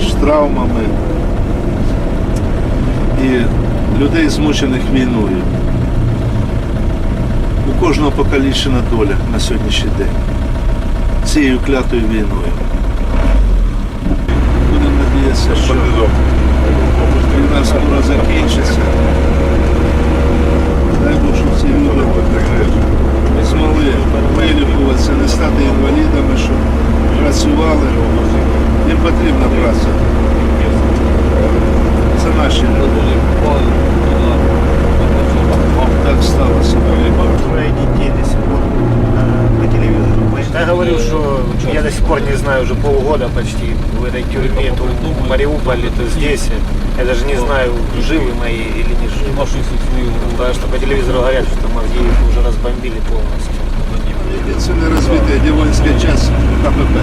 ж травмами і людей, змучених війною. У кожного покалічена доля на сьогоднішній день цією клятою війною. Будемо надіятися, що війна скоро закінчиться. Дай Бог, щоб ці люди змогли вилікуватися, не стати інвалідами, щоб працювали. Їм потрібна праця. Це наші люди. Так сталося. Двое детей до сих пор э, по телевизору. Я говорил, что я до сих пор не знаю уже полгода почти в этой тюрьме, то в Мариуполе, то здесь. Я даже не знаю, живы мои или не живы. Потому что по телевизору говорят, что там Авдеевку уже разбомбили полностью. Це не розвита дівонська часть КПП.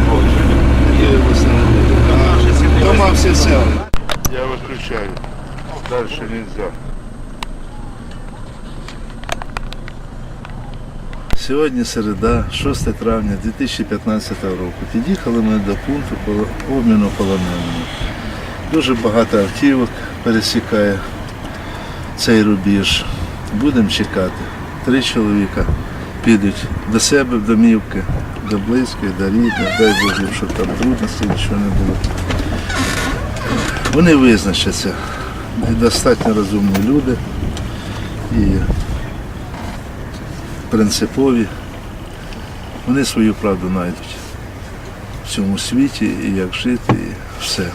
Дома всі сели. Я виключаю. Дальше нельзя. Сьогодні середа, 6 травня 2015 року. Під'їхали ми до пункту обміну полоненими. Дуже багато автівок пересікає цей рубіж. Будемо чекати. Три чоловіка підуть до себе в домівки, до близьких, до рідних, дай Боже, щоб там трудностей нічого не було. Вони визначаться. Достатньо розумні люди і принципові. Вони свою правду знайдуть в цьому світі і як жити, і все.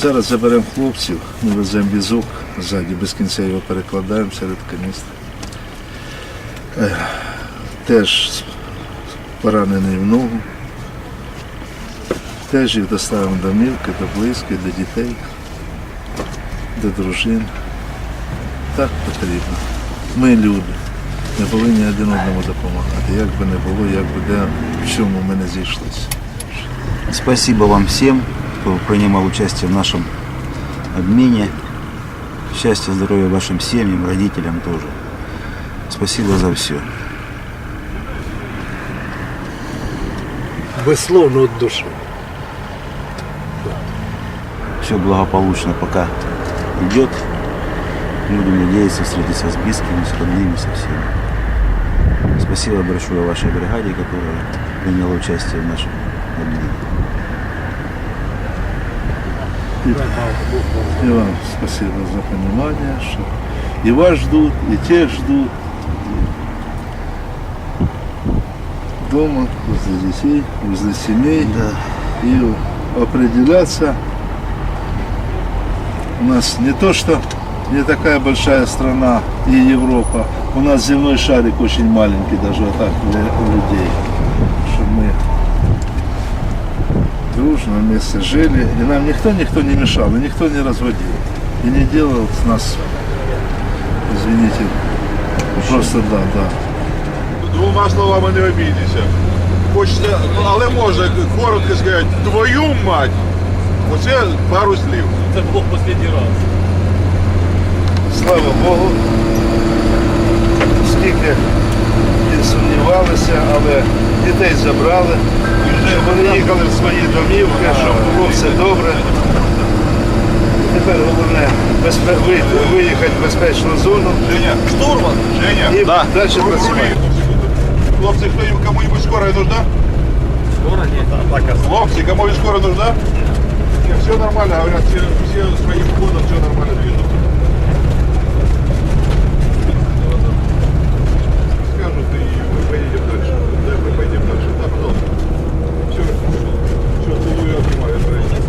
Зараз заберемо хлопців, ми веземо візок ззаді, без кінця його перекладаємо серед каністр. Теж поранений в ногу. Теж їх доставимо до мілки, до близьких, до дітей, до дружин. Так потрібно. Ми люди. Ми повинні один одному допомагати. Як би не було, як би де, в чому ми не зійшлися. Спасибо вам всем, кто принимал участие в нашем обмене. Счастья, здоровья вашим семьям, родителям тоже. Спасибо за все. Безсловно от души. Все благополучно пока идет. Будем надеяться встретиться с близкими, с родными, со всеми. Спасибо большое вашей бригаде, которая приняла участие в нашем обмене. И вам спасибо за понимание, что и вас ждут, и тех ждут. И дома, возле детей, возле семей. И определяться у нас не то, что не такая большая страна и Европа. У нас земной шарик очень маленький, даже вот так для людей. Что мы дружно вместе жили, и нам никто никто не мешал, и никто не разводил, и не делал с нас, извините, просто да, да. Двома словами не обійдеться. Хочеться, ну, але може коротко сказати, твою мать. Оце пару слів. Це було в останній раз. Слава Богу, скільки і сумнівалися, але дітей забрали, щоб вони їхали в свої домівки, щоб було все добре. Тепер головне безпе- виїхати в безпечну зону Женя, Штурман! Женя, і далі працювати. Хлопці, хто кому-нибудь скорая нужна? Скоро нет. Хлопці, кому-нибудь скорая нужна? Нет, все нормально, говорят, все, все своим ходом, все нормально движутся. Скажут, и мы поедем дальше. Да, мы поедем дальше. Да, пожалуйста. Все, все, целую, обнимаю, обращаюсь.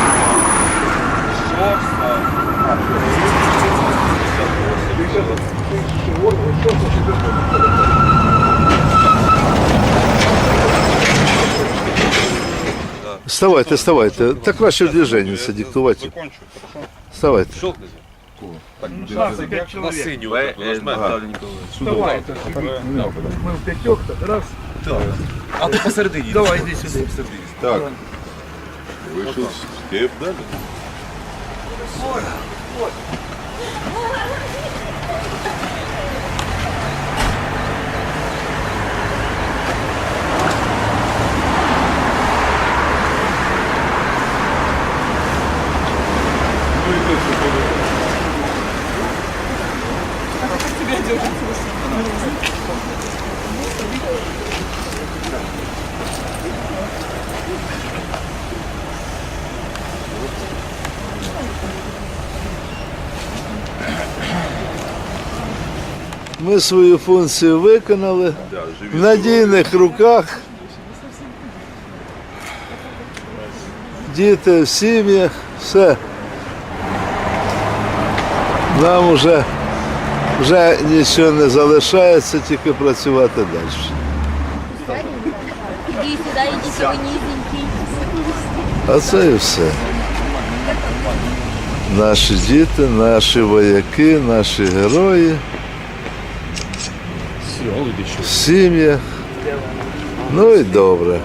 Вставайте, вставайте. Так краще в движенні це диктувати. Закончу, хорошо? Вставайте. А так, ну, нас пять На человек. синю от эту нажмеш, Віталій Ніколаївич. Давай, это ж мы мы в пятёх, так, раз. А ти посередині. Давай, йди сюди. Посередині. Так. Вышел степ, да? Ми свою функцію виконали в надійних руках. Діти в сім'ях, все. Нам вже, вже нічого не залишається, тільки працювати далі. Низенький. А це і все. Наші діти, наші вояки, наші герої. В сім'ях. Ну і добре.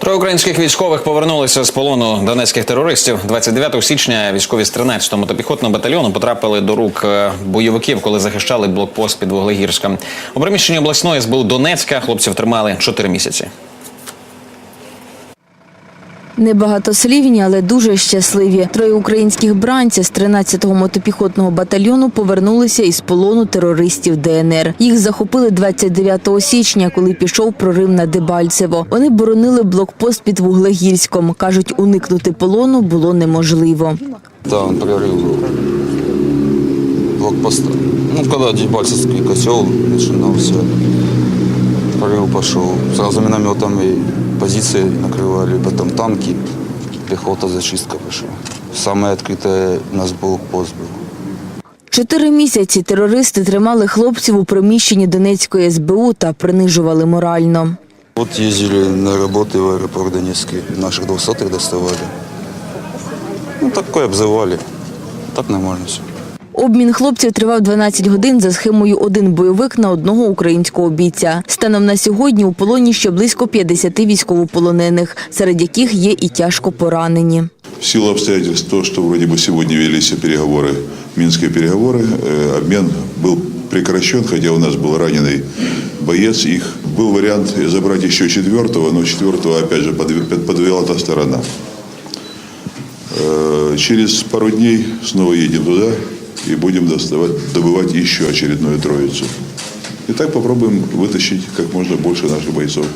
Троє українських військових повернулися з полону донецьких терористів. 29 січня військові з 13-го мотопіхотного батальйону потрапили до рук е, бойовиків, коли захищали блокпост під Вуглегірськом. У приміщенні обласної СБУ Донецька хлопців тримали 4 місяці. Небагатослівні, але дуже щасливі. Троє українських бранців з 13-го мотопіхотного батальйону повернулися із полону терористів ДНР. Їх захопили 29 січня, коли пішов прорив на Дебальцево. Вони боронили блокпост під Вуглегірськом. кажуть, уникнути полону було неможливо. Да, он прорыв был. Блокпоста. Ну, когда Дебальцевский котел начинался, прорыв пошел. Сразу минометами позиции накрывали, потом танки, пехота, зачистка пошла. Самый открытый у нас блокпост был. Чотири місяці терористи тримали хлопців у приміщенні Донецької СБУ та принижували морально. Вот ездили на работы в аэропорт Донецкий, наших двухсотых доставали. Ну, такое обзывали. Так нормально все. Обмін хлопців тривав 12 годин за схемою один бойовик на одного українського бійця. Станом на сьогодні у полоні ще близько 50 військовополонених, серед яких є і тяжко поранені. В силу обстоятельств то, что вроде бы сегодня велись переговоры, минские переговоры, э, обмен был прекращен, хотя у нас был раненый боец. Их был вариант забрать еще четвертого, но четвертого опять же подв- подвела та сторона. Э, Через пару дней снова едем туда и будем доставать, добывать еще очередную троицу. И так попробуем вытащить как можно больше наших бойцов.